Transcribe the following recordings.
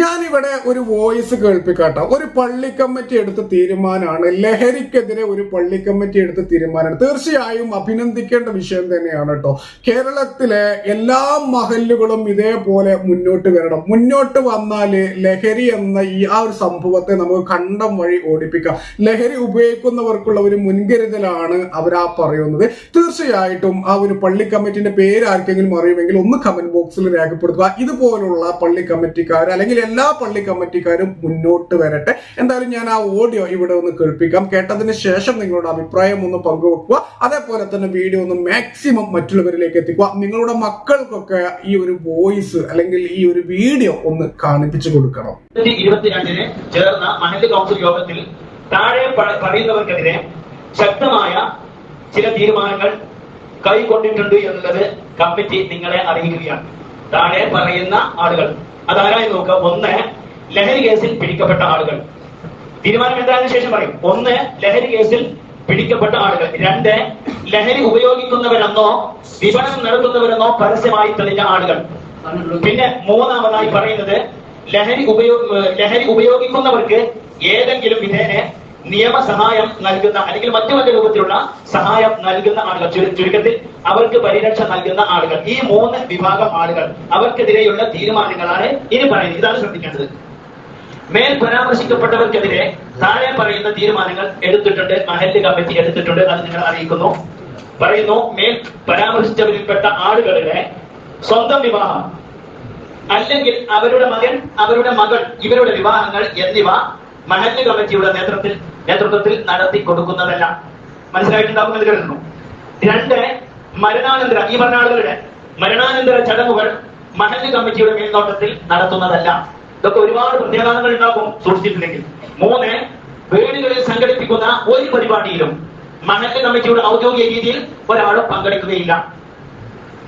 ഞാനിവിടെ ഒരു വോയിസ് കേൾപ്പിക്കാട്ടോ. ഒരു പള്ളി കമ്മിറ്റി എടുത്ത തീരുമാനമാണ് ലഹരിക്കെതിരെ ഒരു പള്ളി കമ്മിറ്റി എടുത്ത തീരുമാനമാണ് തീർച്ചയായും അഭിനന്ദിക്കേണ്ട വിഷയം തന്നെയാണ് കേട്ടോ കേരളത്തിലെ എല്ലാ മഹല്ലുകളും ഇതേപോലെ മുന്നോട്ട് വരണം. മുന്നോട്ട് വന്നാൽ ലഹരി എന്ന ഈ ആ ഒരു സംഭവത്തെ നമുക്ക് കണ്ടം വഴി ഓടിപ്പിക്കാം. ലഹരി ഉപയോഗിക്കുന്നവർക്കുള്ള ഒരു മുൻകരുതലാണ് അവർ ആ പറയുന്നത്. തീർച്ചയായിട്ടും ആ ഒരു പള്ളി കമ്മിറ്റിന്റെ പേര് ആർക്കെങ്കിലും അറിയുമെങ്കിൽ ഒന്ന് കമന്റ് ബോക്സിൽ രേഖപ്പെടുത്തുക. ഇതുപോലുള്ള പള്ളി കമ്മിറ്റിക്കാർ അല്ലെങ്കിൽ എല്ലാ പള്ളി കമ്മിറ്റിക്കാരും മുന്നോട്ട് വരട്ടെ. എന്തായാലും ഞാൻ ആ ഓഡിയോ ഇവിടെ ഒന്ന് കേൾപ്പിക്കാം. കേട്ടതിന് ശേഷം നിങ്ങളുടെ അഭിപ്രായം ഒന്ന് പങ്കുവെക്കുക. അതേപോലെ തന്നെ വീഡിയോ ഒന്ന് മാക്സിമം മറ്റുള്ളവരിലേക്ക് എത്തിക്കുക. നിങ്ങളുടെ മക്കൾക്കൊക്കെ ഈ ഒരു വോയിസ് അല്ലെങ്കിൽ ഈ ഒരു വീഡിയോ ഒന്ന് കാണിപ്പിച്ചു കൊടുക്കണം. ഇരുപത്തിരണ്ടിന് ചേർന്ന മഹല്ല് കൗൺസിൽ യോഗത്തിൽ താഴെ പറയുന്നവർക്കെതിരെ ശക്തമായ ചില തീരുമാനങ്ങൾ കൈക്കൊണ്ടിട്ടുണ്ട് എന്നുള്ളത് കമ്മിറ്റി നിങ്ങളെ അറിയിക്കുകയാണ്. താഴെ പറയുന്ന ആളുകൾ. അതാരായി നോക്കുക ഒന്ന് ലഹരി കേസിൽ പിടിക്കപ്പെട്ട ആളുകൾ. തീരുമാനം എന്താണെന്ന് ശേഷം പറയും. ഒന്ന് ലഹരി കേസിൽ പിടിക്കപ്പെട്ട ആളുകൾ. രണ്ട് ലഹരി ഉപയോഗിക്കുന്നവരെന്നോ വിപണനം നടത്തുന്നവരെന്നോ പരസ്യമായി തെളിഞ്ഞ ആളുകൾ. പിന്നെ മൂന്നാമതായി പറയുന്നത് ലഹരി ഉപയോഗ ലഹരി ഉപയോഗിക്കുന്നവർക്ക് ഏതെങ്കിലും വിധേന നിയമസഹായം നൽകുന്ന അല്ലെങ്കിൽ മറ്റു മറ്റു രൂപത്തിലുള്ള സഹായം നൽകുന്ന ആളുകൾ ചുരു- ചുരുക്കത്തിൽ അവർക്ക് പരിരക്ഷ നൽകുന്ന ആളുകൾ ഈ മൂന്ന് വിഭാഗം ആളുകൾ അവർക്കെതിരെയുള്ള തീരുമാനങ്ങളാണ് ഇനി പറയുന്നത്. ഇതാണ് ശ്രദ്ധിക്കേണ്ടത്. മേൽ പരാമർശിക്കപ്പെട്ടവർക്കെതിരെ താഴെ പറയുന്ന തീരുമാനങ്ങൾ എടുത്തിട്ടുണ്ട്. മഹല്ല് കമ്മിറ്റി എടുത്തിട്ടുണ്ട്. അത് നിങ്ങൾ അറിയിക്കുന്നു. പറയുന്നു മേൽ പരാമർശിച്ചവരിൽപ്പെട്ട ആളുകളുടെ സ്വന്തം വിവാഹം അല്ലെങ്കിൽ അവരുടെ മകൻ അവരുടെ മകൾ ഇവരുടെ വിവാഹങ്ങൾ എന്നിവ മഹല്ല് കമ്മിറ്റിയുടെ നേതൃത്വത്തിൽ നേതൃത്വത്തിൽ നടത്തി കൊടുക്കുന്നതല്ല മനസ്സിലായിട്ടുണ്ടാകുമെന്ന് കരുതുന്നു രണ്ട് മരണാനന്തര ഈ പറഞ്ഞ മരണാനന്തര ചടങ്ങുകൾ മഹല്ല് കമ്മിറ്റിയുടെ മേൽനോട്ടത്തിൽ നടത്തുന്നതല്ല. ഇതൊക്കെ ഒരുപാട് പ്രത്യാഘാതങ്ങൾ ഉണ്ടാക്കും സൂക്ഷിച്ചിട്ടുണ്ടെങ്കിൽ മൂന്ന് വീടുകളിൽ സംഘടിപ്പിക്കുന്ന ഒരു പരിപാടിയിലും മഹല്ല് കമ്മിറ്റിയുടെ ഔദ്യോഗിക രീതിയിൽ ഒരാളും പങ്കെടുക്കുകയില്ല.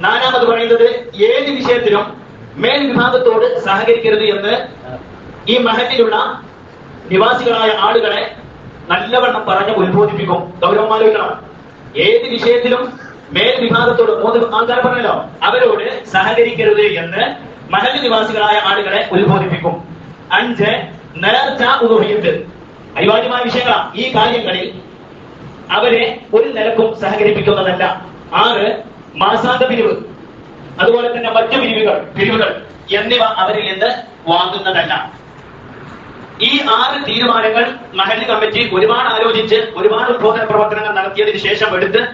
നാലാമത് പറയുന്നത് ഏത് വിഷയത്തിലും മേൽ വിഭാഗത്തോട് സഹകരിക്കരുത് എന്ന് ഈ മഹലിലുള്ള നിവാസികളായ ആളുകളെ നല്ലവണ്ണം പറഞ്ഞ് ഉത്ബോധിപ്പിക്കും. ഗൗരവമാലോചിക്കണം ഏത് വിഷയത്തിലും മേൽവിഭാഗത്തോട് മൂന്ന് ആൾക്കാർ പറഞ്ഞല്ലോ അവരോട് സഹകരിക്കരുത് എന്ന് മഹൽ നിവാസികളായ ആളുകളെ ഉത്ബോധിപ്പിക്കും. അഞ്ച് നേർച്ച ഉപയോഗിച്ച് അനിവാര്യമായ വിഷയങ്ങളാണ് ഈ കാര്യങ്ങളിൽ അവരെ ഒരു നിലക്കും സഹകരിപ്പിക്കുന്നതല്ല. ആറ് മാസാന്ത പിരിവ്. അതുപോലെ തന്നെ മറ്റു പിരിവുകൾ പിരിവുകൾ എന്നിവ അവരിൽ നിന്ന് വാങ്ങുന്നതല്ല. ഈ ആറ് തീരുമാനങ്ങൾ മഹല്ല് കമ്മിറ്റി ഒരുപാട് ആലോചിച്ച് ഒരുപാട് ഉദ്ബോധന പ്രവർത്തനങ്ങൾ നടത്തിയതിനു ശേഷം എടുത്ത്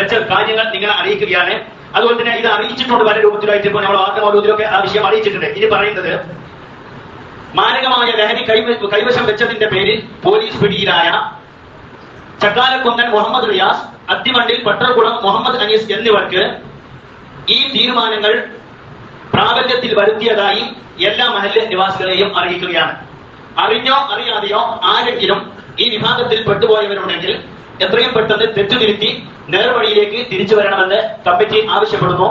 വെച്ച കാര്യങ്ങൾ നിങ്ങളെ അറിയിക്കുകയാണ്. അതുപോലെ തന്നെ ഇത് അറിയിച്ചിട്ടുണ്ട് പല രൂപത്തിലായിട്ട് ഇപ്പോൾ നമ്മൾ വാർത്താമൗലൂദിലൊക്കെ ആ വിഷയം അറിയിച്ചിട്ടുണ്ട്. ഇനി പറയുന്നത് മാരകമായ ലഹരി കൈവ- കൈവശം വെച്ചതിന്റെ പേരിൽ പോലീസ് പിടിയിലായ ചക്കാലക്കുന്നൻ മുഹമ്മദ് റിയാസ് അത്തിമണ്ടിൽ പട്ടർകുളം മുഹമ്മദ് അനീസ് എന്നിവർക്ക് ഈ തീരുമാനങ്ങൾ പ്രാബല്യത്തിൽ വരുത്തിയതായി എല്ലാ മഹല്ല് നിവാസികളെയും അറിയിക്കുകയാണ്. അറിഞ്ഞോ അറിയാതെയോ ആരെങ്കിലും ഈ വിഭാഗത്തിൽ പെട്ടുപോയവരുണ്ടെങ്കിൽ എത്രയും പെട്ടെന്ന് തെറ്റുതിരുത്തി നേർവഴിയിലേക്ക് തിരിച്ചു വരണമെന്ന് കമ്മിറ്റി ആവശ്യപ്പെടുന്നു.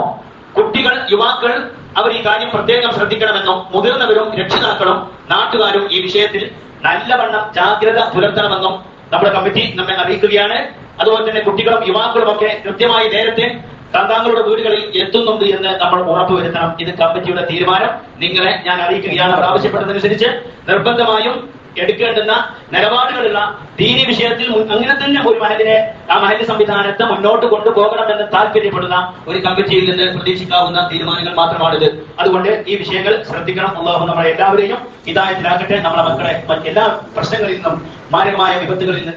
കുട്ടികൾ യുവാക്കൾ അവർ ഈ കാര്യം പ്രത്യേകം ശ്രദ്ധിക്കണമെന്നും മുതിർന്നവരും രക്ഷിതാക്കളും നാട്ടുകാരും ഈ വിഷയത്തിൽ നല്ലവണ്ണം ജാഗ്രത പുലർത്തണമെന്നും നമ്മുടെ കമ്മിറ്റി നമ്മെ അറിയിക്കുകയാണ്. അതുപോലെ തന്നെ കുട്ടികളും യുവാക്കളും ഒക്കെ കൃത്യമായി നേരത്തെ താങ്കളുടെ വീടുകളിൽ എത്തുന്നുണ്ട് എന്ന് നമ്മൾ ഉറപ്പുവരുത്തണം. ഇത് കമ്മിറ്റിയുടെ തീരുമാനം. നിങ്ങളെ ഞാൻ അറിയിക്കുകയാണ്. അവർ ആവശ്യപ്പെട്ടതനുസരിച്ച് നിർബന്ധമായും എടുക്കേണ്ടുന്ന നിലപാടുകളുള്ള ദീനി വിഷയത്തിൽ അങ്ങനെ തന്നെ ഒരു മഹലിനെ ആ മഹൽ സംവിധാനത്തെ മുന്നോട്ട് കൊണ്ടുപോകണമെന്ന് താല്പര്യപ്പെടുന്ന ഒരു കമ്മിറ്റിയിൽ നിന്ന് പ്രതീക്ഷിക്കാവുന്ന തീരുമാനങ്ങൾ മാത്രമാണിത്. അതുകൊണ്ട് ഈ വിഷയങ്ങൾ ശ്രദ്ധിക്കണം. അള്ളാഹു നമ്മളെ എല്ലാവരെയും ഇതായത്തിലാക്കട്ടെ നമ്മളെ മക്കളെ എല്ലാ പ്രശ്നങ്ങളിൽ നിന്നും മാരകമായ വിപത്തുകളിൽ നിന്ന്